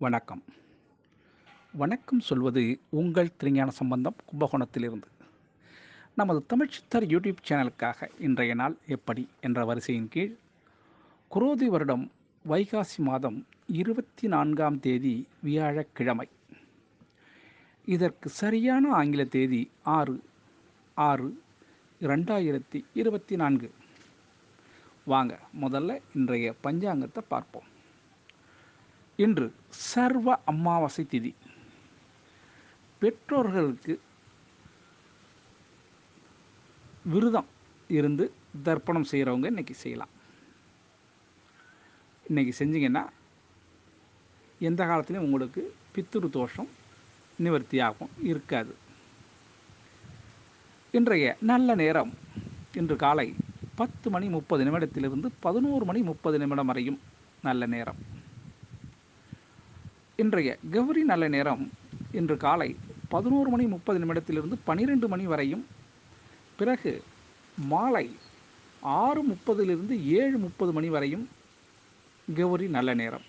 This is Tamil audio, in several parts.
வணக்கம். வணக்கம் சொல்வது உங்கள் திருஞான சம்பந்தம் கும்பகோணத்திலிருந்து. நமது தமிழ்ச்சித்தர் யூடியூப் சேனலுக்காக இன்றைய நாள் எப்படி என்ற வரிசையின் கீழ் குரோதி வருடம் வைகாசி மாதம் இருபத்தி நான்காம் தேதி வியாழக்கிழமை. இதற்கு சரியான ஆங்கில தேதி ஆறு ஆறு ரெண்டாயிரத்தி இருபத்தி நான்கு. வாங்க முதல்ல இன்றைய பஞ்சாங்கத்தை பார்ப்போம். இன்று சர்வ அமாவாசை திதி. பெற்றோர்களுக்கு விரதம் இருந்து தர்ப்பணம் செய்கிறவங்க இன்னைக்கு செய்யலாம். இன்றைக்கி செஞ்சீங்கன்னா எந்த காலத்துலையும் உங்களுக்கு பித்துரு தோஷம் நிவர்த்தியாகும் இருக்காது. இன்றைய நல்ல நேரம் இன்று காலை பத்து மணி முப்பது நிமிடத்திலிருந்து பதினோரு மணி முப்பது நிமிடம் வரையும் நல்ல நேரம். இன்றைய கௌரி நல்ல நேரம் இன்று காலை பதினோரு மணி முப்பது நிமிடத்திலிருந்து பனிரெண்டு மணி வரையும். பிறகு மாலை ஆறு முப்பதிலிருந்து ஏழு முப்பது மணி வரையும் கௌரி நல்ல நேரம்.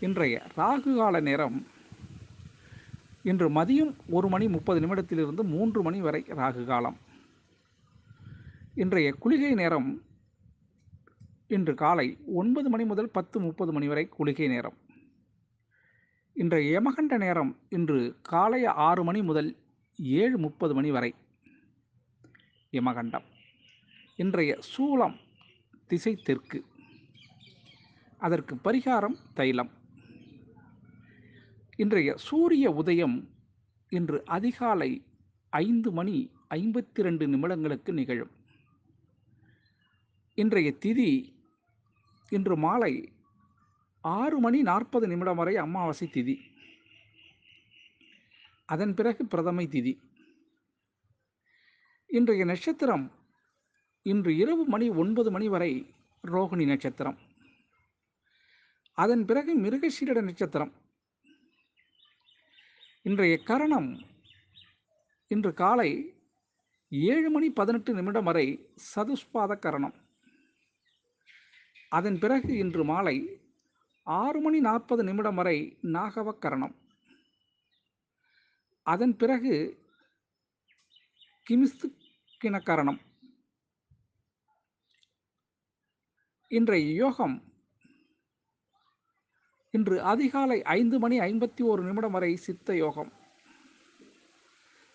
இன்றைய ராகு கால நேரம் இன்று மதியம் ஒரு மணி முப்பது நிமிடத்திலிருந்து மூன்று மணி வரை ராகு காலம். இன்றைய குளிகை நேரம் இன்று காலை ஒன்பது மணி முதல் பத்து முப்பது மணி வரை குளிகை நேரம். இன்றைய யமகண்ட நேரம் இன்று காலை ஆறு மணி முதல் ஏழு முப்பது மணி வரை. யமகண்டம் இன்றைய சூலம் திசை தெற்கு அதற்கு பரிகாரம் தைலம். இன்றைய சூரிய உதயம் இன்று அதிகாலை ஐந்து மணி ஐம்பத்தி ரெண்டு நிமிடங்களுக்கு நிகழும். இன்றைய திதி இன்று மாலை ஆறு மணி நாற்பது நிமிடம் வரை அமாவாசை திதி. அதன் பிறகு பிரதமை திதி. இன்றைய நட்சத்திரம் இன்று இரவு மணி ஒன்பது மணி வரை ரோகிணி நட்சத்திரம். அதன் பிறகு மிருகசீரட நட்சத்திரம். இன்றைய கரணம் இன்று காலை ஏழு மணி பதினெட்டு நிமிடம் வரை சதுஷ்பாத கரணம். அதன் பிறகு இன்று மாலை ஆறு மணி நாற்பது நிமிடம் வரை நாகவக்கரணம். கரணம் அதன் பிறகு கிமிஸ்து கிணக்கரணம் இன்றைய யோகம் இன்று அதிகாலை ஐந்து மணி ஐம்பத்தி ஓரு நிமிடம் வரை சித்த யோகம்.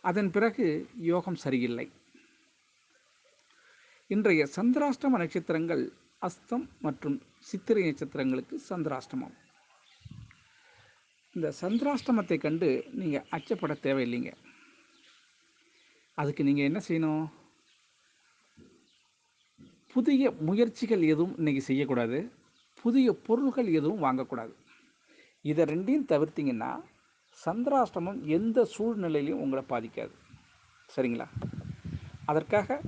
அதன் பிறகு யோகம் சரியில்லை. இன்றைய சந்திராஷ்டம நட்சத்திரங்கள் அஸ்தம் மற்றும் சித்திரை நட்சத்திரங்களுக்கு சந்திராஷ்டமம். இந்த சந்திராஷ்டமத்தை கண்டு நீங்கள் அச்சப்பட தேவையில்லைங்க. அதுக்கு நீங்கள் என்ன செய்யணும்? புதிய முயற்சிகள் எதுவும் இன்றைக்கி செய்யக்கூடாது. புதிய பொருள்கள் எதுவும் வாங்கக்கூடாது. இதை ரெண்டையும் தவிர்த்திங்கன்னா சந்திராஷ்டமம் எந்த சூழ்நிலையிலையும் உங்களை பாதிக்காது. சரிங்களா? அதற்காக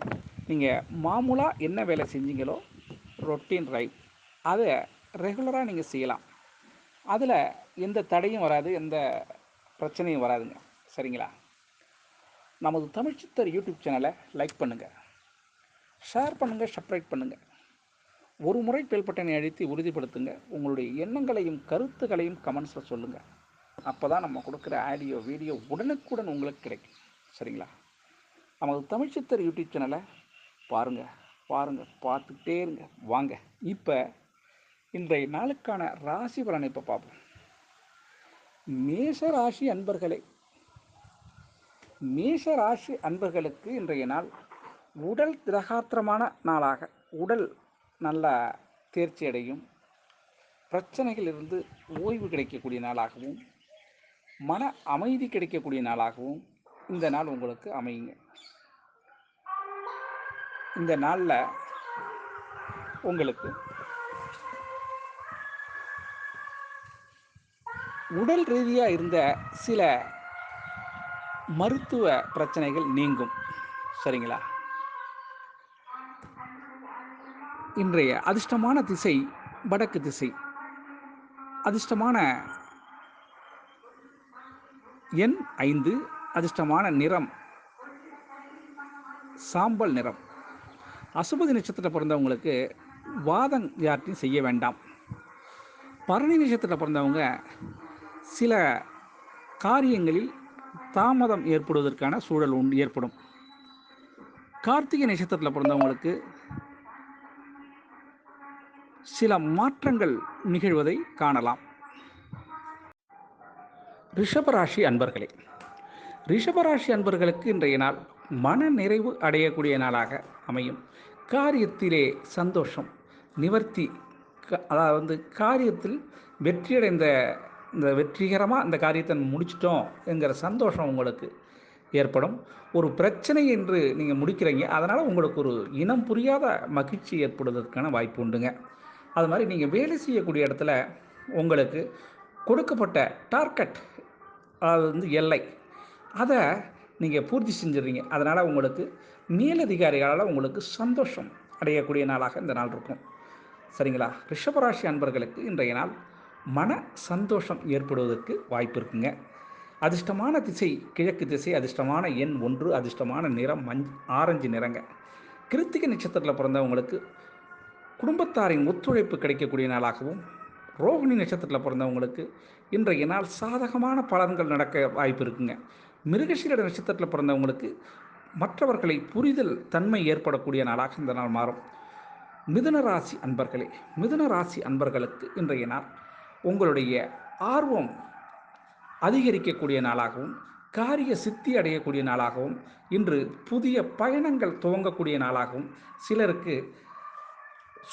நீங்கள் மாமூலாக என்ன வேலை செஞ்சீங்களோ ரொட்டீன் ரைவ் அதை ரெகுலராக நீங்கள் செய்யலாம். அதில் எந்த தடையும் வராது எந்த பிரச்சனையும் வராதுங்க. சரிங்களா? நமது தமிழ்ச்சித்தர் யூடியூப் சேனலை லைக் பண்ணுங்கள் ஷேர் பண்ணுங்கள் சப்ஸ்கிரைப் பண்ணுங்கள் ஒரு முறை பெல்பட்டனை அழுத்தி உறுதிப்படுத்துங்க. உங்களுடைய எண்ணங்களையும் கருத்துக்களையும் கமெண்ட்ஸில் சொல்லுங்கள் அப்போ தான் நம்ம கொடுக்குற ஆடியோ வீடியோ உடனுக்குடன் உங்களுக்கு கிடைக்கும். சரிங்களா? நமது தமிழ்ச்சித்தர் யூடியூப் சேனலை பாருங்கள் பாருங்கள் பார்த்துக்கிட்டே இருங்க. வாங்க. இப்போ இன்றைய நாளுக்கான ராசி பலனை இப்போ பார்ப்போம். மேஷ ராசி அன்பர்களே மேஷ ராசி அன்பர்களுக்கு இன்றைய நாள் உடல் திரகாத்திரமான நாளாக. உடல் நல்ல தேர்ச்சி அடையும். பிரச்சனைகளிலிருந்து ஓய்வு கிடைக்கக்கூடிய நாளாகவும் மன அமைதி கிடைக்கக்கூடிய நாளாகவும் இந்த நாள் உங்களுக்கு அமையுங்க. இந்த நாளில் உங்களுக்கு உடல் ரீதியாக இருந்த சில மருத்துவ பிரச்சனைகள் நீங்கும். சரிங்களா? இன்றைய அதிர்ஷ்டமான திசை வடக்கு திசை. அதிர்ஷ்டமான எண் ஐந்து அதிர்ஷ்டமான நிறம் சாம்பல் நிறம். அசுபதி நட்சத்திரத்தில் பிறந்தவங்களுக்கு வாதம் யார்ட்டையும் செய்ய வேண்டாம். பரணி நட்சத்திரத்தில் பிறந்தவங்க சில காரியங்களில் தாமதம் ஏற்படுவதற்கான சூழல் உண்டு ஏற்படும். கார்த்திகை நட்சத்திரத்தில் பிறந்தவங்களுக்கு சில மாற்றங்கள் நிகழ்வதை காணலாம். ரிஷபராசி அன்பர்களே ரிஷபராசி அன்பர்களுக்கு இன்றைய நாள் மன நிறைவு அடையக்கூடிய நாளாக அமையும். காரியத்திலே சந்தோஷம். நிவர்த்தி க- அதாவது வந்து காரியத்தில் வெற்றியடைந்த இந்த வெற்றிகரமாக இந்த காரியத்தை முடிச்சிட்டோம் என்கிற சந்தோஷம் உங்களுக்கு ஏற்படும். ஒரு பிரச்சனை என்று நீங்கள் முடிக்கிறீங்க அதனால் உங்களுக்கு ஒரு இனம் புரியாத மகிழ்ச்சி ஏற்படுவதற்கான வாய்ப்பு உண்டுங்க. அது மாதிரி நீங்கள் வேலை செய்யக்கூடிய இடத்துல உங்களுக்கு கொடுக்கப்பட்ட டார்கெட் அதாவது வந்து எல்லை அதை நீங்கள் பூர்த்தி செஞ்சிடுறீங்க. அதனால் உங்களுக்கு மேலதிகாரிகளால் உங்களுக்கு சந்தோஷம் அடையக்கூடிய நாளாக இந்த நாள் இருக்கும். சரிங்களா? ரிஷபராசி அன்பர்களுக்கு இன்றைய நாள் மன சந்தோஷம் ஏற்படுவதற்கு வாய்ப்பு இருக்குங்க. அதிர்ஷ்டமான திசை கிழக்கு திசை அதிர்ஷ்டமான எண் ஒன்று அதிர்ஷ்டமான நிறம் மஞ் ஆரஞ்சு நிறங்க. கிருத்திகை நட்சத்திரத்தில் பிறந்தவங்களுக்கு குடும்பத்தாரின் ஒத்துழைப்பு கிடைக்கக்கூடிய நாளாகவும் ரோகிணி நட்சத்திரத்தில் பிறந்தவங்களுக்கு இன்றைய நாள் சாதகமான பலன்கள் நடக்க வாய்ப்பு இருக்குங்க. மிருகசீரட நட்சத்திரத்தில் பிறந்தவங்களுக்கு மற்றவர்களை புரிதல் தன்மை ஏற்படக்கூடிய நாளாக இந்த நாள் மாறும். மிதுன ராசி அன்பர்களே மிதுன ராசி அன்பர்களுக்கு இன்றைய நாள் உங்களுடைய ஆர்வம் அதிகரிக்கக்கூடிய நாளாகவும் காரிய சித்தி அடையக்கூடிய நாளாகவும் இன்று புதிய பயணங்கள் துவங்கக்கூடிய நாளாகவும் சிலருக்கு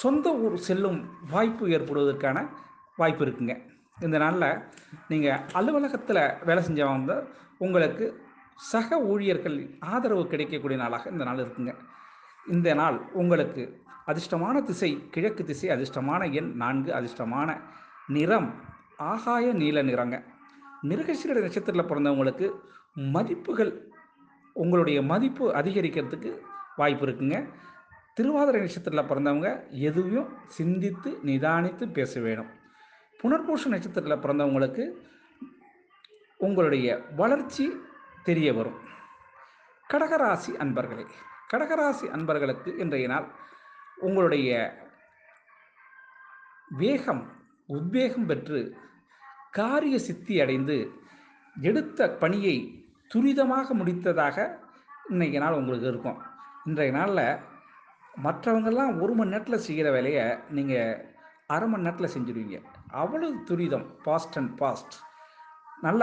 சொந்த ஊர் செல்லும் வாய்ப்பு ஏற்படுவதற்கான வாய்ப்பு இருக்குங்க. இந்த நாளில் நீங்கள் அலுவலகத்தில் வேலை செஞ்சவங்க உங்களுக்கு சக ஊழியர்கள் ஆதரவு கிடைக்கக்கூடிய நாளாக இந்த நாள் இருக்குங்க. இந்த நாள் உங்களுக்கு அதிர்ஷ்டமான திசை கிழக்கு திசை அதிர்ஷ்டமான எண் நான்கு அதிர்ஷ்டமான நிறம் ஆகாய நீல நிறங்க. மிருகசீர நட்சத்திரத்தில் பிறந்தவங்களுக்கு மதிப்புகள் உங்களுடைய மதிப்பு அதிகரிக்கிறதுக்கு வாய்ப்பு இருக்குங்க. திருவாதிரை நட்சத்திரத்தில் பிறந்தவங்க எதுவும் சிந்தித்து நிதானித்து பேச வேணும். புனர்பூஷ நட்சத்திரத்தில் பிறந்தவங்களுக்கு உங்களுடைய வளர்ச்சி தெரிய வரும். கடகராசி அன்பர்களே கடகராசி அன்பர்களுக்கு இன்றைய நாள் உங்களுடைய வேகம் உத்வேகம் பெற்று காரிய சித்தி அடைந்து எடுத்த பணியை துரிதமாக முடித்ததாக இன்றைய நாள் உங்களுக்கு இருக்கும். இன்றைய நாளில் மற்றவங்கெல்லாம் ஒரு மணி நேரத்தில் செய்கிற வேலையை நீங்கள் அரை மணி நேரத்தில் செஞ்சுருவீங்க. அவ்வளவு துரிதம் ஃபாஸ்ட் அண்ட் ஃபாஸ்ட் நல்ல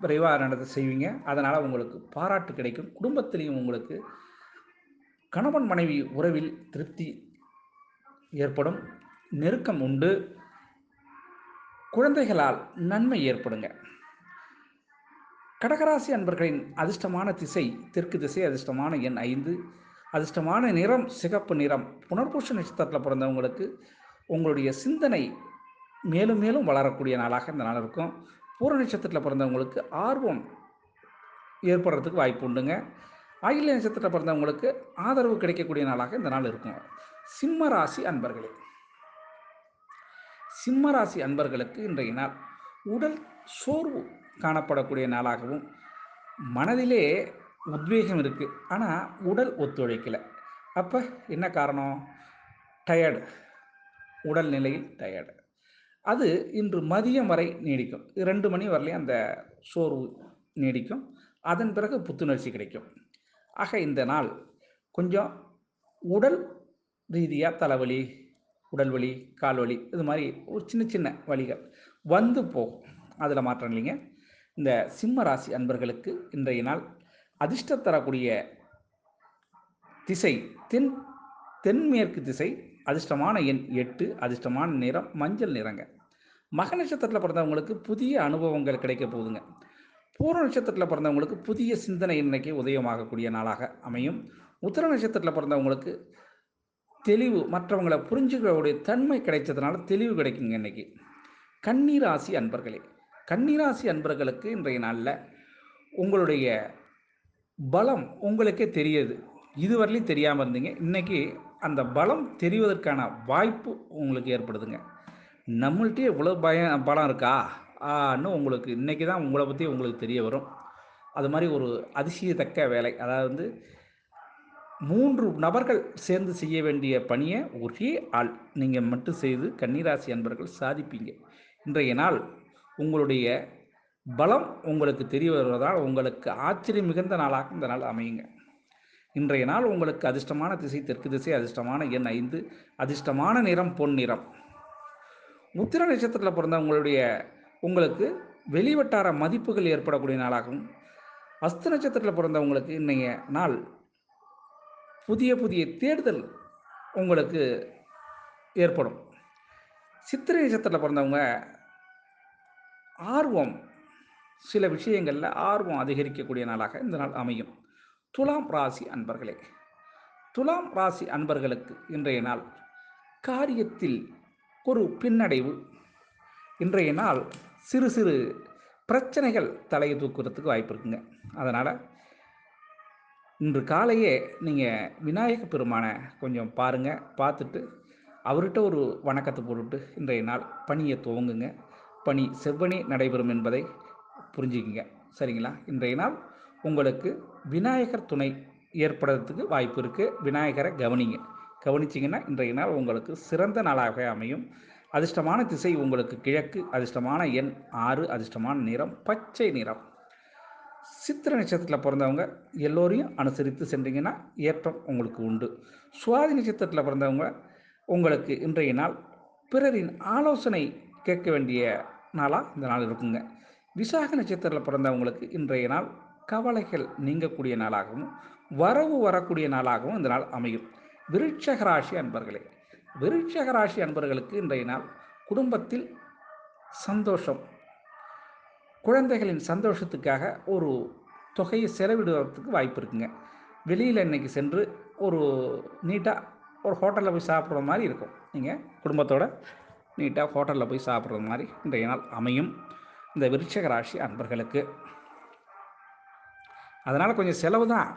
விரைவாக நடந்து செய்வீங்க. அதனால் உங்களுக்கு பாராட்டு கிடைக்கும். குடும்பத்திலையும் உங்களுக்கு கணவன் மனைவி உறவில் திருப்தி ஏற்படும். நெருக்கம் உண்டு. குழந்தைகளால் நன்மை ஏற்படுங்க. கடகராசி அன்பர்களின் அதிர்ஷ்டமான திசை தெற்கு திசை அதிர்ஷ்டமான எண் ஐந்து. அதிர்ஷ்டமான நிறம் சிகப்பு நிறம் புனர்பூஷ நட்சத்திரத்தில் பிறந்தவங்களுக்கு உங்களுடைய சிந்தனை மேலும் மேலும் வளரக்கூடிய நாளாக இந்த நாள் இருக்கும். பூர நட்சத்திரத்தில் பிறந்தவங்களுக்கு ஆர்வம் ஏற்படுறதுக்கு வாய்ப்பு உண்டுங்க. ஆயில்ய நட்சத்திரத்தில் பிறந்தவங்களுக்கு ஆதரவு கிடைக்கக்கூடிய நாளாக இந்த நாள் இருக்கும். சிம்ம ராசி அன்பர்களே. சிம்ம ராசி அன்பர்களுக்கு இன்றைய நாள் உடல் சோர்வு காணப்படக்கூடிய நாளாகவும் மனதிலே உத்வேகம் இருக்குது ஆனால் உடல் ஒத்துழைக்கலை. அப்போ என்ன காரணம்? டயர்டு உடல் நிலையில் டயர்டு அது இன்று மதியம் வரை நீடிக்கும். ரெண்டு மணி வரலையும் அந்த சோர்வு நீடிக்கும். அதன் பிறகு புத்துணர்ச்சி கிடைக்கும். ஆக இந்த நாள் கொஞ்சம் உடல் ரீதியாக தலைவலி உடல் வலி கால் வலி இது மாதிரி ஒரு சின்ன சின்ன வழிகள் வந்து போகும். அதில் மாற்றம் இல்லைங்க. இந்த சிம்ம ராசி அன்பர்களுக்கு இன்றைய நாள் அதிர்ஷ்டம் தரக்கூடிய திசை தென் தென்மேற்கு திசை அதிர்ஷ்டமான எண் எட்டு அதிர்ஷ்டமான நிறம் மஞ்சள் நிறங்க. மக நட்சத்திரத்தில் பிறந்தவங்களுக்கு புதிய அனுபவங்கள் கிடைக்க போகுதுங்க. பூர நட்சத்திரத்தில் பிறந்தவங்களுக்கு புதிய சிந்தனை இன்னைக்கு உதயமாகக்கூடிய நாளாக அமையும். உத்தர நட்சத்திரத்தில் பிறந்தவங்களுக்கு தெளிவு மற்றவங்களை புரிஞ்சுக்கக்கூடிய தன்மை கிடைச்சதுனால தெளிவு கிடைக்குங்க இன்னைக்கு. கண்ணீராசி அன்பர்களே கண்ணீராசி அன்பர்களுக்கு இன்றைய நாளில் உங்களுடைய பலம் உங்களுக்கே தெரியுது. இதுவரையிலும் தெரியாமல் இருந்தீங்க. இன்னைக்கு அந்த பலம் தெரிவதற்கான வாய்ப்பு உங்களுக்கு ஏற்படுதுங்க. நம்மள்ட்டே இவ்வளோ பயம் பலம் இருக்கா? ஆன்னு உங்களுக்கு இன்றைக்கி தான் உங்களை பற்றி உங்களுக்கு தெரிய வரும். அது மாதிரி ஒரு அதிசயத்தக்க வேலை. அதாவது வந்து மூன்று நபர்கள் சேர்ந்து செய்ய வேண்டிய பணியை ஒரே ஆள் நீங்கள் மட்டும் செய்து கன்னிராசி அன்பர்கள் சாதிப்பீங்க. இன்றைய நாள் உங்களுடைய பலம் உங்களுக்கு தெரிய வருவதால் உங்களுக்கு ஆச்சரியம் மிகுந்த நாளாக இந்த நாள் அமையுங்க. இன்றைய நாள் உங்களுக்கு அதிர்ஷ்டமான திசை தெற்கு திசை அதிர்ஷ்டமான எண் ஐந்து அதிர்ஷ்டமான நிறம் பொன் நிறம். உத்திர நட்சத்திரத்தில் பிறந்த உங்களுடைய உங்களுக்கு வெளிவட்டார மதிப்புகள் ஏற்படக்கூடிய நாளாகும். அஸ்த நட்சத்திரத்தில் பிறந்தவங்களுக்கு இன்றைய நாள் புதிய புதிய தேடுதல் உங்களுக்கு ஏற்படும். சித்திரை நட்சத்திரத்தில் பிறந்தவங்க ஆர்வம் சில விஷயங்களில் ஆர்வம் அதிகரிக்கக்கூடிய நாளாக இந்த நாள் அமையும். துலாம் ராசி அன்பர்களே துலாம் ராசி அன்பர்களுக்கு இன்றைய நாள் காரியத்தில் ஒரு பின்னடைவு. இன்றைய நாள் சிறு சிறு பிரச்சனைகள் தலையை தூக்குறதுக்கு வாய்ப்பு இருக்குங்க. அதனால் இன்று காலையே நீங்கள் விநாயக பெருமானை கொஞ்சம் பாருங்கள் பார்த்துட்டு அவர்கிட்ட ஒரு வணக்கத்தை போட்டுட்டு இன்றைய நாள் பணியை துவங்குங்க. பணி செவ்வனே நடைபெறும் என்பதை புரிஞ்சுக்கிங்க. சரிங்களா? இன்றைய நாள் உங்களுக்கு விநாயகர் துணை ஏற்படுறதுக்கு வாய்ப்பு இருக்குது விநாயகரை கவனிங்க. கவனிச்சிங்கன்னா இன்றைய நாள் உங்களுக்கு சிறந்த நாளாக அமையும். அதிர்ஷ்டமான திசை உங்களுக்கு கிழக்கு அதிர்ஷ்டமான எண் ஆறு அதிர்ஷ்டமான நிறம் பச்சை நிறம். சித்திர நட்சத்திரத்தில் பிறந்தவங்க எல்லோரையும் அனுசரித்து சென்றீங்கன்னா ஏற்றம் உங்களுக்கு உண்டு. சுவாதி நட்சத்திரத்தில் பிறந்தவங்க உங்களுக்கு இன்றைய நாள் பிறரின் ஆலோசனை கேட்க வேண்டிய நாளாக இந்த நாள் இருக்குங்க. விசாக நட்சத்திரத்தில் பிறந்தவங்களுக்கு இன்றைய நாள் கவலைகள் நீங்கக்கூடிய நாளாகவும் வரவு வரக்கூடிய நாளாகவும் இந்த நாள் அமையும். விருட்சக ராசி அன்பர்களே விருட்சக ராசி அன்பர்களுக்கு இன்றைய நாள் குடும்பத்தில் சந்தோஷம். குழந்தைகளின் சந்தோஷத்துக்காக ஒரு தொகையை செலவிடுவதற்கு வாய்ப்பு இருக்குங்க. வெளியில் இன்னைக்கு சென்று ஒரு நீட்டாக ஒரு ஹோட்டலில் போய் சாப்பிட்ற மாதிரி இருக்கும். நீங்கள் குடும்பத்தோட நீட்டாக ஹோட்டலில் போய் சாப்பிட்ற மாதிரி இன்றைய நாள் அமையும். இந்த விருட்சக ராசி அன்பர்களுக்கு அதனால் கொஞ்சம் செலவு தான்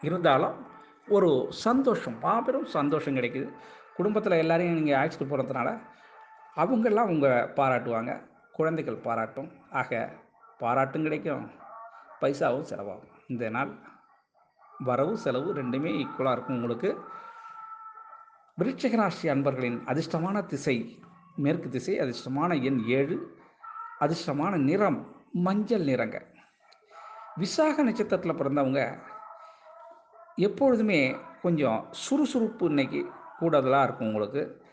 இருந்தாலும் ஒரு சந்தோஷம் மாபெரும் சந்தோஷம் கிடைக்குது. குடும்பத்தில் எல்லாரையும் நீங்கள் அழைச்சிட்டு போகிறதுனால அவங்கெல்லாம் உங்கள் பாராட்டுவாங்க. குழந்தைகள் பாராட்டும். ஆக பாராட்டும் கிடைக்கும். பைசாவும் செலவாகும். இந்த நாள் வரவு செலவு ரெண்டுமே ஈக்குவலாக இருக்கும் உங்களுக்கு. விருட்சகராசி அன்பர்களின் அதிர்ஷ்டமான திசை மேற்கு திசை அதிர்ஷ்டமான எண் ஏழு. அதிர்ஷ்டமான நிறம் மஞ்சள் நிறங்க. விசாக நட்சத்திரத்தில் பிறந்தவங்க எப்பொழுதுமே கொஞ்சம் சுறுசுறுப்பு இன்னைக்கு கூடுதலாக இருக்கும் உங்களுக்கு.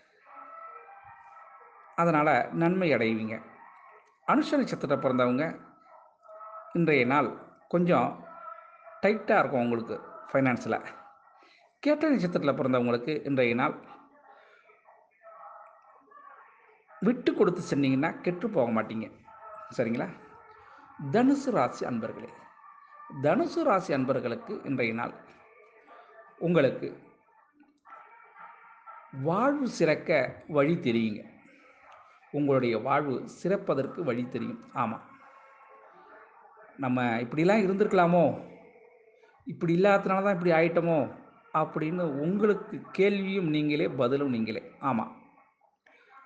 அதனால் நன்மை அடைவீங்க. அனுஷ நட்சத்திரத்தில் பிறந்தவங்க இன்றைய நாள் கொஞ்சம் டைட்டாக இருக்கும் உங்களுக்கு ஃபைனான்ஸில் கேட்ட நட்சத்திரத்தில் பிறந்தவங்களுக்கு இன்றைய நாள் விட்டு கொடுத்து சென்னீங்கன்னா கெட்டு போக மாட்டீங்க. சரிங்களா? தனுசு ராசி அன்பர்களே. தனுசு ராசி அன்பர்களுக்கு இன்றைய நாள் உங்களுக்கு வாழ்வு சிறக்க வழி தெரியுங்க. உங்களுடைய வாழ்வு சிறப்பதற்கு வழி தெரியும். ஆமாம் நம்ம இப்படிலாம் இருந்திருக்கலாமோ? இப்படி இல்லாதனால தான் இப்படி ஆயிட்டோமோ? அப்படின்னு உங்களுக்கு கேள்வியும் நீங்களே பதிலும் நீங்களே. ஆமாம்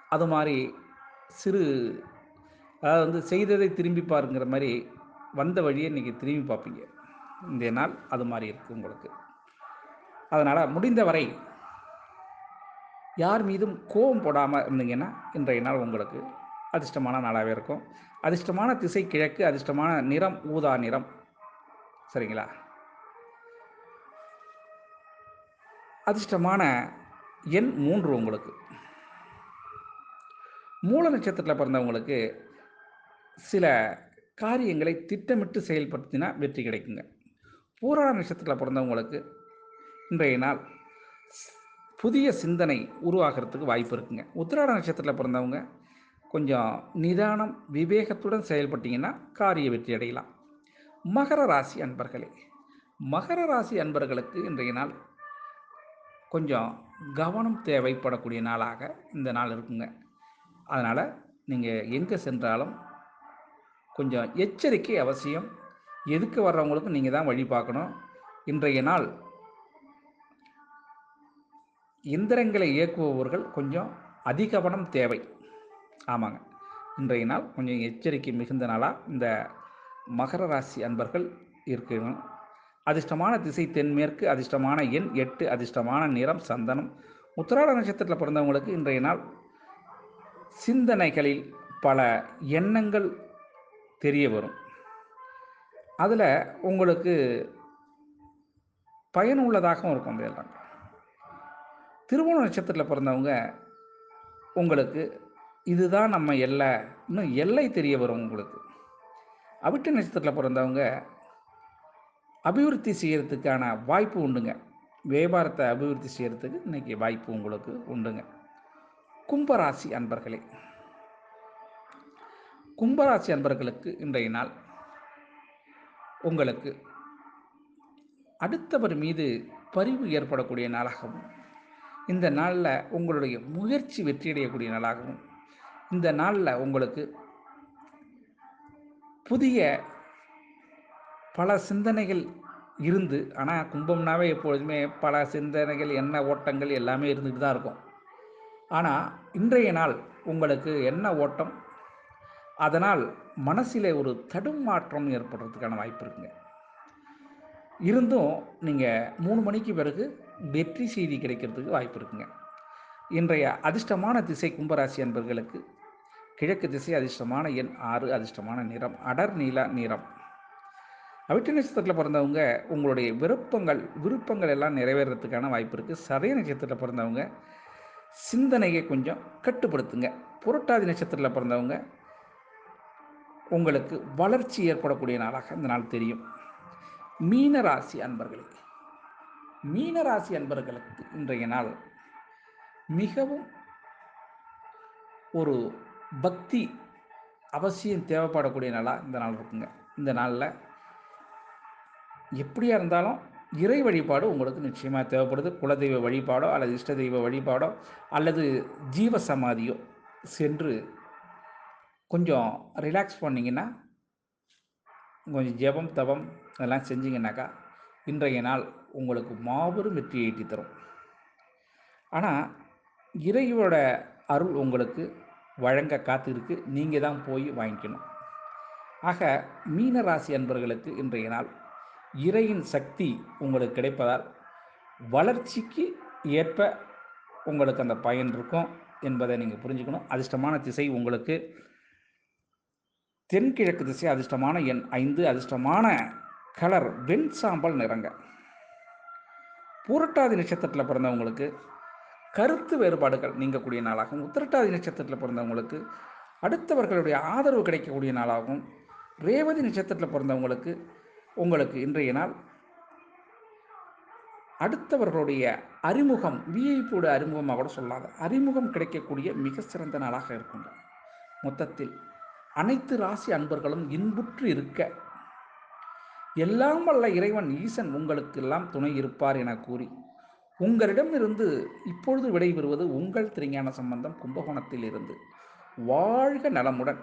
அது மாதிரி சிறு அதாவது வந்து செய்ததை திரும்பி பாருங்கிற மாதிரி வந்த வழியை இன்றைக்கி திரும்பி பார்ப்பீங்க. இந்த நாள் அது மாதிரி இருக்குது உங்களுக்கு. அதனால் முடிந்தவரை யார் மீதும் கோபம் போடாமல் இருந்தீங்கன்னா இன்றைய நாள் உங்களுக்கு அதிர்ஷ்டமான நாளாகவே இருக்கும். அதிர்ஷ்டமான திசை கிழக்கு அதிர்ஷ்டமான நிறம் ஊதா நிறம். சரிங்களா? அதிர்ஷ்டமான எண் மூன்று உங்களுக்கு. மூல நட்சத்திரத்தில் பிறந்தவங்களுக்கு சில காரியங்களை திட்டமிட்டு செயல்படுத்தினா வெற்றி கிடைக்குங்க. பூராட நட்சத்திரத்தில் பிறந்தவங்களுக்கு இன்றைய நாள் புதிய சிந்தனை உருவாகிறதுக்கு வாய்ப்பு இருக்குங்க. உத்திராட நட்சத்திரத்தில் பிறந்தவங்க கொஞ்சம் நிதானம் விவேகத்துடன் செயல்பட்டீங்கன்னா காரிய வெற்றி அடையலாம். மகர ராசி அன்பர்களே மகர ராசி அன்பர்களுக்கு இன்றைய நாள் கொஞ்சம் கவனம் தேவைப்படக்கூடிய நாளாக இந்த நாள் இருக்குங்க. அதனால் நீங்கள் எங்கே சென்றாலும் கொஞ்சம் எச்சரிக்கை அவசியம். எதுக்கு வர்றவங்களுக்கும் நீங்கள் தான் வழி பார்க்கணும். இன்றைய நாள் இயந்திரங்களை இயக்குபவர்கள் கொஞ்சம் அதிகவனம் தேவை. ஆமாங்க. இன்றைய நாள் கொஞ்சம் எச்சரிக்கை மிகுந்த நாளாக இந்த மகர ராசி அன்பர்கள் இருக்கணும். அதிர்ஷ்டமான திசை தென்மேற்கு அதிர்ஷ்டமான எண் எட்டு அதிர்ஷ்டமான நிறம் சந்தனம். உத்திராட நட்சத்திரத்தில் பிறந்தவங்களுக்கு இன்றைய நாள் சிந்தனைகளில் பல எண்ணங்கள் தெரிய வரும். அதில் உங்களுக்கு பயனுள்ளதாகவும் இருக்கும் அந்த எல்லாம் திருவோண நட்சத்திரத்தில் பிறந்தவங்க உங்களுக்கு இதுதான் நம்ம எல்லை இன்னும் எல்லை தெரிய வரும் உங்களுக்கு. அவிட்ட நட்சத்திரத்தில் பிறந்தவங்க அபிவிருத்தி செய்கிறதுக்கான வாய்ப்பு உண்டுங்க. வியாபாரத்தை அபிவிருத்தி செய்கிறதுக்கு இன்றைக்கி வாய்ப்பு உங்களுக்கு உண்டுங்க. கும்பராசி அன்பர்களே கும்பராசி அன்பர்களுக்கு இன்றைய நாள் உங்களுக்கு அடுத்தவர் மீது பரிவு ஏற்படக்கூடிய நாளாகவும் இந்த நாளில் உங்களுடைய முயற்சி வெற்றியடையக்கூடிய நாளாகவும் இந்த நாளில் உங்களுக்கு புதிய பல சிந்தனைகள் இருந்து ஆனால் கும்பம்னாவே எப்பொழுதுமே பல சிந்தனைகள் என்ன ஓட்டங்கள் எல்லாமே இருந்துகிட்டு தான் இருக்கும். ஆனால் இன்றைய நாள் உங்களுக்கு என்ன ஓட்டம் அதனால் மனசில் ஒரு தடுமாற்றம் ஏற்படுறதுக்கான வாய்ப்பு இருக்குங்க. இருந்தும் நீங்கள் மூணு மணிக்கு பிறகு வெற்றி செய்தி கிடைக்கிறதுக்கு வாய்ப்பு இருக்குங்க. இன்றைய அதிர்ஷ்டமான திசை கும்பராசி அன்பர்களுக்கு கிழக்கு திசை அதிர்ஷ்டமான எண் ஆறு அதிர்ஷ்டமான நிறம் அடர் நீல நிறம். அவிட்ட நட்சத்திரத்தில் பிறந்தவங்க உங்களுடைய விருப்பங்கள் விருப்பங்கள் எல்லாம் நிறைவேறதுக்கான வாய்ப்பு இருக்குது சதய நட்சத்திரத்தில் பிறந்தவங்க சிந்தனையை கொஞ்சம் கட்டுப்படுத்துங்க. புரட்டாதி நட்சத்திரத்தில் பிறந்தவங்க உங்களுக்கு வளர்ச்சி ஏற்படக்கூடிய நாளாக இந்த நாள் தெரியும். மீனராசி அன்பர்களுக்கு. மீனராசி அன்பர்களுக்கு இன்றைய நாள் மிகவும் ஒரு பக்தி அவசியம் தேவைப்படக்கூடிய நாளாக இந்த நாள் இருக்குங்க. இந்த நாளில் எப்படியா இருந்தாலும் இறை வழிபாடு உங்களுக்கு நிச்சயமாக தேவைப்படுது. குலதெய்வ வழிபாடோ அல்லது இஷ்ட தெய்வ வழிபாடோ அல்லது ஜீவ சமாதியோ சென்று கொஞ்சம் ரிலாக்ஸ் பண்ணிங்கன்னா கொஞ்சம் ஜெபம் தபம் அதெல்லாம் செஞ்சிங்கனாக்கா இன்றைய நாள் உங்களுக்கு மாபெரும் வெற்றி ஈட்டி தரும். ஆனால் இறையோட அருள் உங்களுக்கு வழங்க காத்திருக்கு. நீங்கள் தான் போய் வாங்கிக்கணும். ஆக மீனராசி அன்பர்களுக்கு இன்றைய நாள் இறையின் சக்தி உங்களுக்கு கிடைப்பதால் வளர்ச்சிக்கு ஏற்ப உங்களுக்கு அந்த பயன் இருக்கும் என்பதை நீங்கள் புரிஞ்சுக்கணும். அதிர்ஷ்டமான திசை உங்களுக்கு தென்கிழக்கு திசை அதிர்ஷ்டமான எண் ஐந்து அதிர்ஷ்டமான கலர் வெண் சாம்பல் நிறங்க. பூரட்டாதி நட்சத்திரத்தில் பிறந்தவங்களுக்கு கருத்து வேறுபாடுகள் நீங்கக்கூடிய நாளாகவும் உத்திரட்டாதி நட்சத்திரத்தில் பிறந்தவங்களுக்கு அடுத்தவர்களுடைய ஆதரவு கிடைக்கக்கூடிய நாளாகவும் ரேவதி நட்சத்திரத்தில் பிறந்தவங்களுக்கு உங்களுக்கு இன்றைய நாள் அடுத்தவர்களுடைய அறிமுகம் விஐபியோட அறிமுகமாக கூட சொல்லாத அறிமுகம் கிடைக்கக்கூடிய மிக சிறந்த நாளாக இருக்கும் மொத்தத்தில் அனைத்து ராசி அன்பர்களும் இன்புற்று இருக்க. எல்லாம் வல்ல இறைவன் ஈசன் உங்களுக்கு எல்லாம் துணை இருப்பார் என கூறி. உங்களிடமிருந்து இப்பொழுது விடைபெறுவது உங்கள் திருஞான சம்பந்தம் கும்பகோணத்தில் இருந்து வாழ்க நலமுடன்.